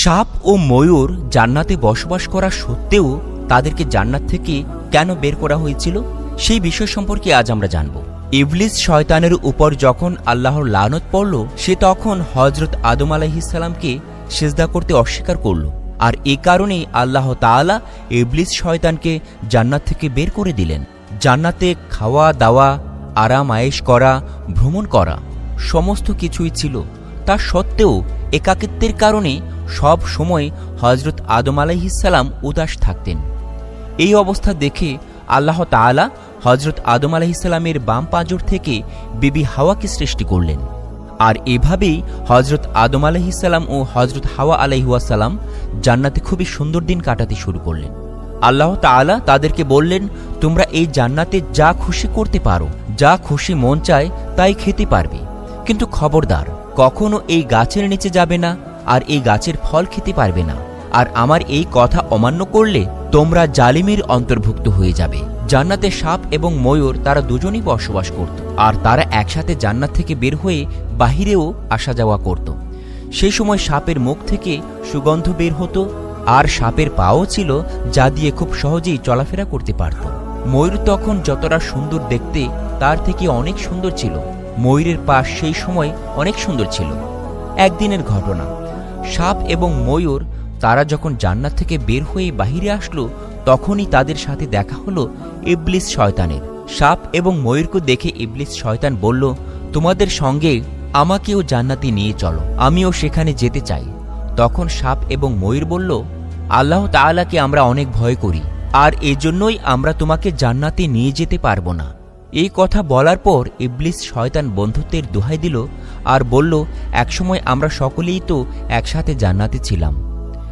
সাপ ও ময়ূর জান্নাতে বসবাস করা সত্ত্বেও তাদেরকে জান্নাত থেকে কেন বের করা হয়েছিল, সেই বিষয় সম্পর্কে আজ আমরা জানব। ইবলিস শয়তানের উপর যখন আল্লাহর লানত পড়ল, সে তখন হজরত আদম আলাহিসাল্লামকে সেজদা করতে অস্বীকার করল। আর এ কারণেই আল্লাহ তাআলা ইবলিস শয়তানকে জান্নাত থেকে বের করে দিলেন। জান্নাতে খাওয়া দাওয়া আরাম আয়েশ করা, ভ্রমণ করা, সমস্ত কিছুই ছিল তা সত্ত্বেও একাকিত্বের কারণে সব সময় হজরত আদম আলাইহিসাল্লাম উদাস থাকতেন। এই অবস্থা দেখে আল্লাহ তাআলা হজরত আদম আলাইহিসাল্লামের বাম পাঁজর থেকে বিবি হাওয়াকে সৃষ্টি করলেন। আর এভাবেই হজরত আদম আলাইহিসাল্লাম ও হজরত হাওয়া আলাইহুয়াসাল্লাম জান্নাতে খুবই সুন্দর দিন কাটাতে শুরু করলেন। আল্লাহ তাআলা তাদেরকে বললেন, তোমরা এই জান্নাতে যা খুশি করতে পারো, যা খুশি মন চায় তাই খেতে পারবে। কিন্তু খবরদার কখনো এই গাছের নিচে যাবে না, আর এই গাছের ফল খেতে পারবে না। আর আমার এই কথা অমান্য করলে তোমরা জালিমের অন্তর্ভুক্ত হয়ে যাবে। জান্নাতে সাপ এবং ময়ূর তারা দুজনই বসবাস করত, আর তারা একসাথে জান্নাত থেকে বের হয়ে বাহিরেও আসা যাওয়া করত। সেই সময় সাপের মুখ থেকে সুগন্ধ বের হতো, আর সাপের পাও ছিল যা দিয়ে খুব সহজেই চলাফেরা করতে পারত। ময়ূর তখন যতটা সুন্দর দেখতে, তার থেকে অনেক সুন্দর ছিল। ময়ূরের পা সেই সময় অনেক সুন্দর ছিল। একদিনের ঘটনা। সাপ এবং ময়ূর তারা যখন জান্নাত থেকে বের হয়ে বাহিরে আসলো, তখনই তাদের সাথে দেখা হলো ইবলিস শয়তানের। সাপ এবং ময়ূরকে দেখে ইবলিস শয়তান বলল, তোমাদের সঙ্গে আমাকেও জান্নাতে নিয়ে চলো, আমিও সেখানে যেতে চাই। তখন সাপ এবং ময়ূর বলল, আল্লাহ তাআলাকে আমরা অনেক ভয় করি, আর এজন্যই আমরা তোমাকে জান্নাতে নিয়ে যেতে পারব না। এই কথা বলার পর ইবলিস শয়তান বন্ধুত্বের দোহাই দিল আর বলল, একসময় আমরা সকলেই তো একসাথে জান্নাতে ছিলাম।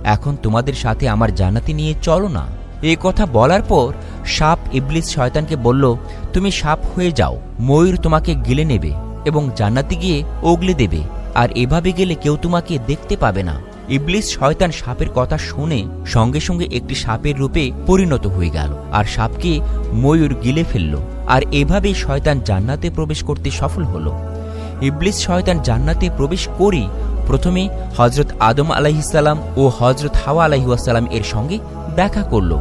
এখন তোমাদের সাথে আমার জান্নাতে নিয়ে চলো না। এই কথা বলার পর সাপ ইবলিস শয়তানকে বলল, তুমি সাপ হয়ে যাও, ময়ূর তোমাকে গিলে নেবে এবং জান্নাতে গিয়ে ওগলে দেবে, আর এভাবে গেলে কেউ তোমাকে দেখতে পাবে না। ইবলিস শয়তান সাপের কথা শুনে সঙ্গে সঙ্গে একটি সাপের রূপে পরিণত হয়ে গেল, আর সাপকে ময়ূর গিলে ফেলল। আর এভাবেই শয়তান জান্নাতে প্রবেশ করতে সফল হলো। ইবলিস শয়তান জান্নাতে প্রবেশ করি প্রথমে হজরত আদম আলাইহিসাল্লাম ও হজরত হাওয়া আলাইহাসাল্লাম এর সঙ্গে দেখা করল।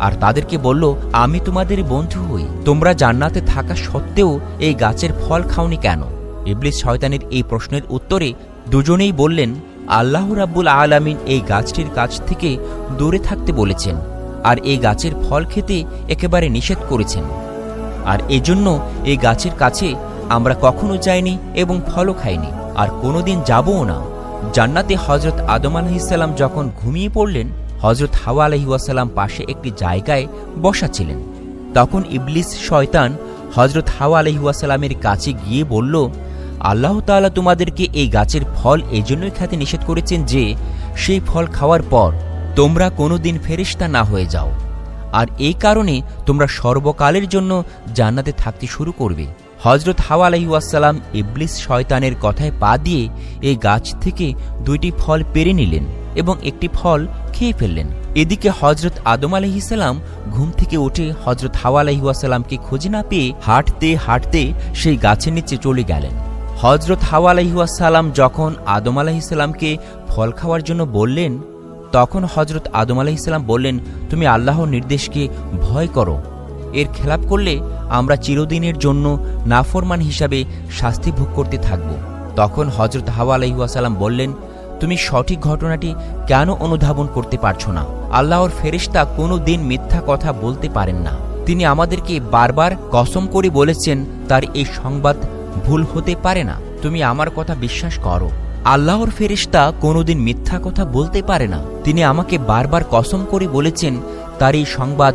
আর তাদেরকে বলল, আমি তোমাদের বন্ধু হই। তোমরা জান্নাতে থাকা সত্ত্বেও এই গাছের ফল খাওনি কেন? ইবলিস শয়তানের এই প্রশ্নের উত্তরে দুজনেই বললেন, আল্লাহ রাব্বুল আলামিন এই গাছটির কাছ থেকে দূরে থাকতে বলেছেন, আর এই গাছের ফল খেতে একেবারে নিষেধ করেছেন। আর এজন্য এই গাছের কাছে আমরা কখনো যাইনি এবং ফলও খাইনি। আর কোনোদিন যাবও না। জান্নাতে হজরত আদম আলহিসাল্লাম যখন ঘুমিয়ে পড়লেন হজরত হাওয়া আলহিউসাল্লাম পাশে একটি জায়গায় বসা ছিলেন। তখন ইবলিস শয়তান হজরত হাওয়া আলহিউসাল্লামের কাছে গিয়ে বলল, আল্লাহ তাআলা তোমাদেরকে এই গাছের ফল এই জন্যই খেতে নিষেধ করেছেন যে, সেই ফল খাওয়ার পর তোমরা কোনোদিন ফেরিস্তা না হয়ে যাও। আর এই কারণে তোমরা সর্বকালের জন্য জান্নাতে থাকতে শুরু করবে। হজরত হাওয়া আলহিউসাল্লাম ইবলিস শয়তানের কথায় পা দিয়ে এই গাছ থেকে দুইটি ফল পেরে নিলেন এবং একটি ফল খেয়ে ফেললেন। এদিকে হজরত আদম আলহিসাল্লাম ঘুম থেকে উঠে হজরত হাওয়া আলহিউসাল্লামকে খুঁজে না পেয়ে হাঁটতে হাঁটতে সেই গাছের নিচে চলে গেলেন। হজরত হাওয়া আলহিউসাল্লাম যখন আদম আলাহিসাল্লামকে ফল খাওয়ার জন্য বললেন তখন হজরত আদম আলাহিসাল্লাম বললেন, তুমি আল্লাহর নির্দেশকে ভয় করো। এর খেলাপ করলে আমরা চিরদিনের জন্য নাফরমান হিসাবে শাস্তি ভোগ করতে থাকব। তখন হজরত হাওয়া আলহিউসাল্লাম বললেন, তুমি সঠিক ঘটনাটি কেন অনুধাবন করতে পারছ না? আল্লাহর ফেরিস্তা কোনো দিন মিথ্যা কথা বলতে পারেন না। তিনি আমাদেরকে বারবার কসম করে বলেছেন, তার এই সংবাদ ভুল হতে পারে না। তুমি আমার কথা বিশ্বাস করো। আল্লাহর ফেরিস্তা কোনোদিন মিথ্যা কথা বলতে পারে না। তিনি আমাকে বারবার কসম করে বলেছেন, তার এই সংবাদ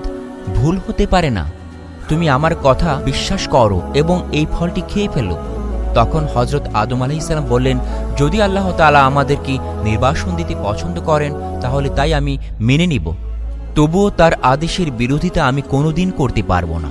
ভুল হতে পারে না। তুমি আমার কথা বিশ্বাস করো এবং এই ফলটি খেয়ে ফেলো। তখন হজরত আদম আলাইসাল্লাম বললেন, যদি আল্লাহ তালা আমাদেরকে নির্বাসন দিতে পছন্দ করেন, তাহলে তাই আমি মেনে নিব। তবুও তার আদেশের বিরোধিতা আমি কোনোদিন করতে পারব না।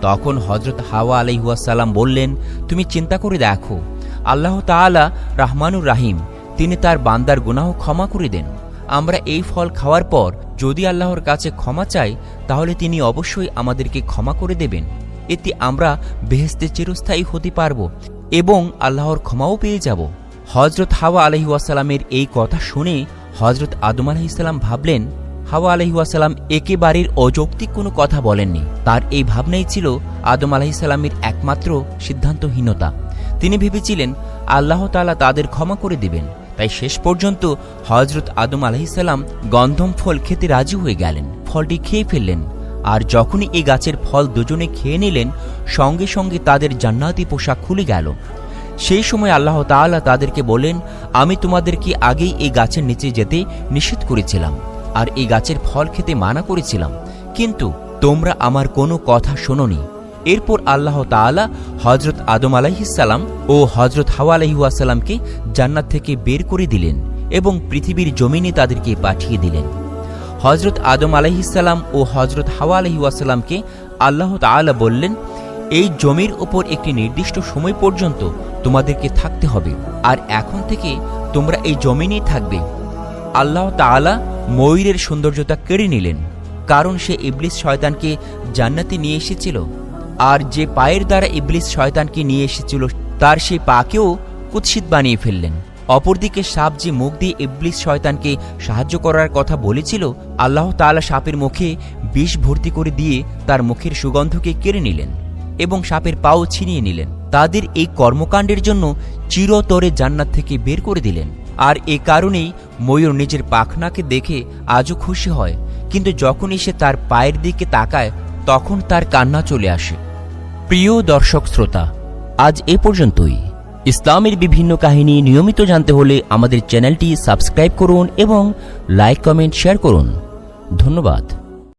তখন হজরত হাওয়া আলাইহুয়াসাল্লাম বললেন, তুমি চিন্তা করে দেখো আল্লাহ তাআলা রাহমানুর রাহিম, তিনি তার বান্দার গুনাহ ক্ষমা করে দেন। আমরা এই ফল খাওয়ার পর যদি আল্লাহর কাছে ক্ষমা চাই, তাহলে তিনি অবশ্যই আমাদেরকে ক্ষমা করে দেবেন। এতে আমরা বেহেস্তে চিরস্থায়ী হতে পারব এবং আল্লাহর ক্ষমাও পেয়ে যাব। হজরত হাওয়া আলহিউসালামের এই কথা শুনে হজরত আদম আলহিসাল্লাম ভাবলেন, হাওয়া আলহিউসালাম একেবারের অযৌক্তিক কোনো কথা বলেননি। তার এই ভাবনাই ছিল আদম আলাহিসাল্লামের একমাত্র সিদ্ধান্তহীনতা। তিনি ভেবেছিলেন আল্লাহ তালা তাদের ক্ষমা করে দিবেন। তাই শেষ পর্যন্ত হজরত আদম আলাহিসাল্লাম গন্ধম ফল খেতে রাজি হয়ে গেলেন। ফলটি খেয়ে ফেললেন। আর যখনই এই গাছের ফল দুজনে খেয়ে নিলেন, সঙ্গে সঙ্গে তাদের জান্নাতি পোশাক খুলে গেল। সেই সময় আল্লাহ তাআলা তাদেরকে বলেন, আমি তোমাদেরকে আগেই এই গাছের নিচে যেতে নিষেধ করেছিলাম আর এই গাছের ফল খেতে মানা করেছিলাম। কিন্তু তোমরা আমার কোনো কথা শোনোনি। এরপর আল্লাহ তাআলা হজরত আদম আলাইহিসাল্লাম ও হজরত হাওয়া আলাইহাসাল্লামকে জান্নাত থেকে বের করে দিলেন এবং পৃথিবীর জমিনে তাদেরকে পাঠিয়ে দিলেন। হজরত আদম আলাইহিসাল্লাম ও হজরত হাওয়া আলহিউসাল্লামকে আল্লাহ তাআলা বললেন, এই জমির ওপর একটি নির্দিষ্ট সময় পর্যন্ত তোমাদেরকে থাকতে হবে, আর এখন থেকে তোমরা এই জমিনেই থাকবে। আল্লাহ তাআলা ময়ূরের সৌন্দর্যতা কেড়ে নিলেন, কারণ সে ইবলিস শয়তানকে জান্নাতে নিয়ে এসেছিল। আর যে পায়ের দ্বারা ইবলিস শয়তানকে নিয়ে এসেছিল, তার সেই পাকেও কুৎসিত বানিয়ে ফেললেন। অপরদিকে সাপ যে মুখ দিয়ে ইবলিস শয়তানকে সাহায্য করার কথা বলেছিল, আল্লাহ তাআলা সাপের মুখে বিষ ভর্তি করে দিয়ে তার মুখের সুগন্ধকে কেড়ে নিলেন এবং সাপের পাও ছিনিয়ে নিলেন। তাদের এই কর্মকাণ্ডের জন্য চিরতরে জান্নাত থেকে বের করে দিলেন। আর এ কারণেই ময়ূর নিজের পাখনাকে দেখে আজও খুশি হয়, কিন্তু যখনই সে তার পায়ের দিকে তাকায়, তখন তার কান্না চলে আসে। প্রিয় দর্শক শ্রোতা, আজ এ পর্যন্তই। ইসলামের বিভিন্ন কাহিনী নিয়মিত জানতে হলে আমাদের চ্যানেলটি সাবস্ক্রাইব করুন এবং লাইক, কমেন্ট, শেয়ার করুন। ধন্যবাদ।